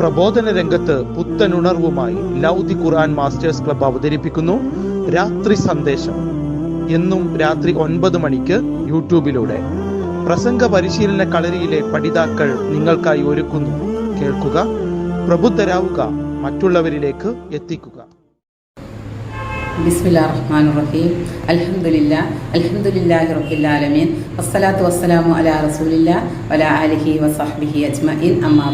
പ്രബോധന രംഗത്ത് പുത്തനുണർവുമായി ലൗദി ഖുർആൻ masters club അവതരിപ്പിക്കുന്നു. രാത്രി സന്ദേശം. എന്നും രാത്രി ഒൻപത് മണിക്ക് യൂട്യൂബിലൂടെ. പ്രസംഗ പരിശീലന കളരിയിലെ പഠിതാക്കൾ നിങ്ങൾക്കായി ഒരുക്കുന്നു. കേൾക്കുക പ്രബുദ്ധരാവുക മറ്റുള്ളവരിലേക്ക് എത്തിക്കുക. ബിസ്മില്ലാ റഹ്മാൻ റഹീം അലഹമുല്ല അൽഹംദുലില്ലാഹി റബ്ബിൽ ആലമീൻ. വസ്സലാത്തു വസ്സലാമു അലാ റസൂലില്ല വലാ ആലിഹി വസഹ്ബിഹി അജ്മഈൻ. അമ്മാ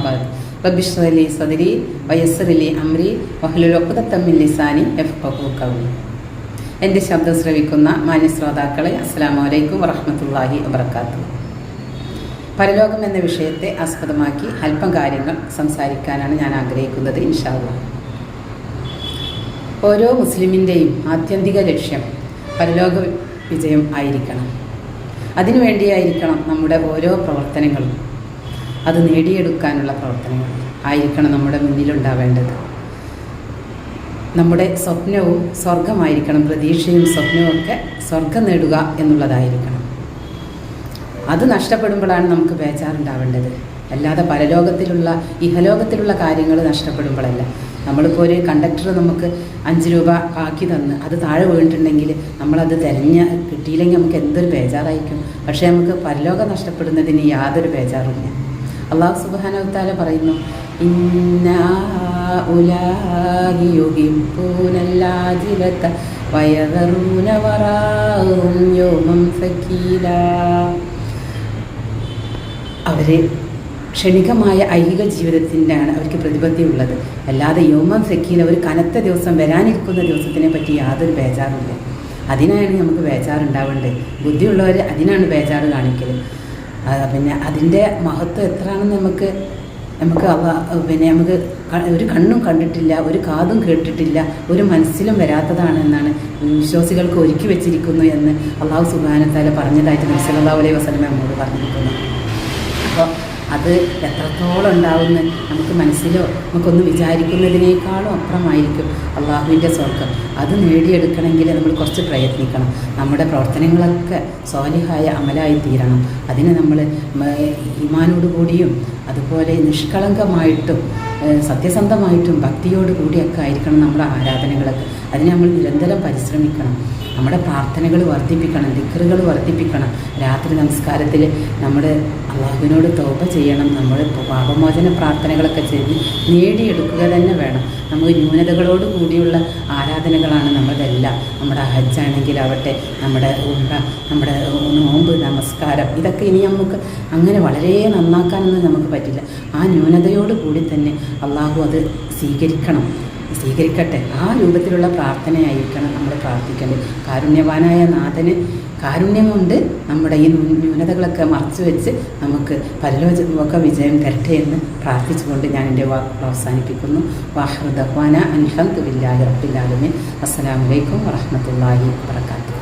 ബഅദ് സദരി വയസ്സറിലി അമ്രി സദ്രി വയസ്സിർ ലി അംരി വഹ്ലുൽ ഉഖ്ദത്തം മിൻ ലിസാനി യഫ്ഖഹു ഖൗലി. എന്റെ ശബ്ദം ശ്രവിക്കുന്ന മാന്യ ശ്രോതാക്കളെ അസ്സലാമു വറഹമത്തല്ലാഹി വബർക്കാത്തു പരലോകം എന്ന വിഷയത്തെ ആസ്പദമാക്കി അല്പം കാര്യങ്ങൾ സംസാരിക്കാനാണ് ഞാൻ ആഗ്രഹിക്കുന്നത് ഇൻഷാല്ലാ ഓരോ മുസ്ലിമിന്റെയും ആത്യന്തിക ലക്ഷ്യം പരലോക വിജയം ആയിരിക്കണം. അതിനുവേണ്ടിയായിരിക്കണം നമ്മുടെ ഓരോ പ്രവർത്തനങ്ങളും. അത് നേടിയെടുക്കാനുള്ള പ്രവർത്തനങ്ങൾ ആയിരിക്കണം നമ്മുടെ മുന്നിലുണ്ടാവേണ്ടത്. നമ്മുടെ സ്വപ്നവും സ്വർഗമായിരിക്കണം പ്രതീക്ഷയും സ്വപ്നവും ഒക്കെ സ്വർഗം നേടുക എന്നുള്ളതായിരിക്കണം. അത് നഷ്ടപ്പെടുമ്പോഴാണ് നമുക്ക് ബേജാറുണ്ടാവേണ്ടത്. അല്ലാതെ പരലോകത്തിലുള്ള ഇഹലോകത്തിലുള്ള കാര്യങ്ങൾ നഷ്ടപ്പെടുമ്പോഴല്ല. നമ്മളിപ്പോൾ ഒരു കണ്ടക്ടർ നമുക്ക് അഞ്ച് രൂപ ആക്കി തന്ന് അത് താഴെ വീണിട്ടുണ്ടെങ്കിൽ നമ്മളത് തിരഞ്ഞ് കിട്ടിയില്ലെങ്കിൽ നമുക്ക് എന്തൊരു ബേജാറായിരിക്കും. പക്ഷേ നമുക്ക് പരലോകം നഷ്ടപ്പെടുന്നതിന് യാതൊരു ബേജാറുമില്ല. അള്ളാഹു സുബാനവത്താല പറയുന്നു യൗമം സക്കീലാ അവർ ക്ഷണികമായ ഐഹിക ജീവിതത്തിന്റെയാണ് അവർക്ക് പ്രതിബദ്ധി ഉള്ളത് അല്ലാതെ യോമം സെക്കീൽ ഒരു കനത്ത ദിവസം വരാനിരിക്കുന്ന ദിവസത്തിനെ പറ്റി യാതൊരു ബേജാറുമില്ല. അതിനാണ് നമുക്ക് ബേജാറുണ്ടാവേണ്ടത്. ബുദ്ധിയുള്ളവർ അതിനാണ് ബേജാറ് കാണിക്കൽ ആ, പിന്നെ അതിന്റെ മഹത്വം എത്രയാണെന്ന് നമുക്ക് നമുക്ക് അവ പിന്നെ നമുക്ക് ഒരു കണ്ണും കണ്ടിട്ടില്ല ഒരു കാതും കേട്ടിട്ടില്ല ഒരു മനസ്സിലും വരാത്തതാണെന്നാണ് വിശ്വാസികൾക്ക് ഒരുക്കി വെച്ചിരിക്കുന്നു എന്ന് അള്ളാഹു സുബാനത്താല പറഞ്ഞതായിട്ട് നബ്സല്ലാ അലൈഹി വസ്ലമ നമ്മോട് പറഞ്ഞിരിക്കുന്നു. അപ്പോൾ അത് എത്രത്തോളം ഉണ്ടാവുമെന്ന് നമുക്ക് മനസ്സിലോ നമുക്കൊന്ന് വിചാരിക്കുന്നതിനേക്കാളും അപ്പുറമായിരിക്കും അള്ളാഹുവിന്റെ സ്വർഗം അത് നേടിയെടുക്കണമെങ്കിൽ നമ്മൾ കുറച്ച് പ്രയത്നിക്കണം. നമ്മുടെ പ്രവർത്തനങ്ങളൊക്കെ സ്വാലിഹായ അമലായി തീരണം. അതിന് നമ്മൾ ഇമാനോടുകൂടിയും അതുപോലെ നിഷ്കളങ്കമായിട്ടും സത്യസന്ധമായിട്ടും ഭക്തിയോട് കൂടിയൊക്കെ ആയിരിക്കണം നമ്മുടെ ആരാധനകളൊക്കെ. അതിന് നമ്മൾ നിരന്തരം പരിശ്രമിക്കണം. നമ്മുടെ പ്രാർത്ഥനകൾ വർദ്ധിപ്പിക്കണം ദിക്കറുകൾ വർദ്ധിപ്പിക്കണം. രാത്രി നമസ്കാരത്തിൽ നമ്മൾ അള്ളാഹുവിനോട് തോപ ചെയ്യണം. നമ്മൾ പാപമോചന പ്രാർത്ഥനകളൊക്കെ ചെയ്ത് നേടിയെടുക്കുക തന്നെ വേണം. നമുക്ക് ന്യൂനതകളോട് കൂടിയുള്ള ആരാധനകളാണ് നമ്മളതെല്ലാം. നമ്മുടെ ഹജ്ജാണെങ്കിലാവട്ടെ നമ്മുടെ ഉണ്ട നമ്മുടെ നോമ്പ് നമസ്കാരം ഇതൊക്കെ ഇനി നമുക്ക് അങ്ങനെ വളരെ നന്നാക്കാനൊന്നും നമുക്ക് പറ്റില്ല. ആ ന്യൂനതയോട് കൂടി തന്നെ അള്ളാഹു അത് സ്വീകരിക്കണം. സ്വീകരിക്കട്ടെ. ആ രൂപത്തിലുള്ള പ്രാർത്ഥനയായിരിക്കണം നമ്മൾ പ്രാർത്ഥിക്കേണ്ടത്. കാരുണ്യവാനായ നാഥന് കാരുണ്യം കൊണ്ട് നമ്മുടെ ഈ ന്യൂ- ന്യൂനതകളൊക്കെ മറച്ചു വെച്ച് നമുക്ക് പരലോക വിജയം തരട്ടെ എന്ന് പ്രാർത്ഥിച്ചുകൊണ്ട് ഞാൻ എന്റെ വാക്കുകൾ അവസാനിപ്പിക്കുന്നു. വാഹൃദ്വാന അൻഹം തുബില്ലാഹി റബ്ബില്ലാലുമി അസ്സലാമലൈക്കും വറഹമത്തല്ലാഹി വബറകാതുഹു.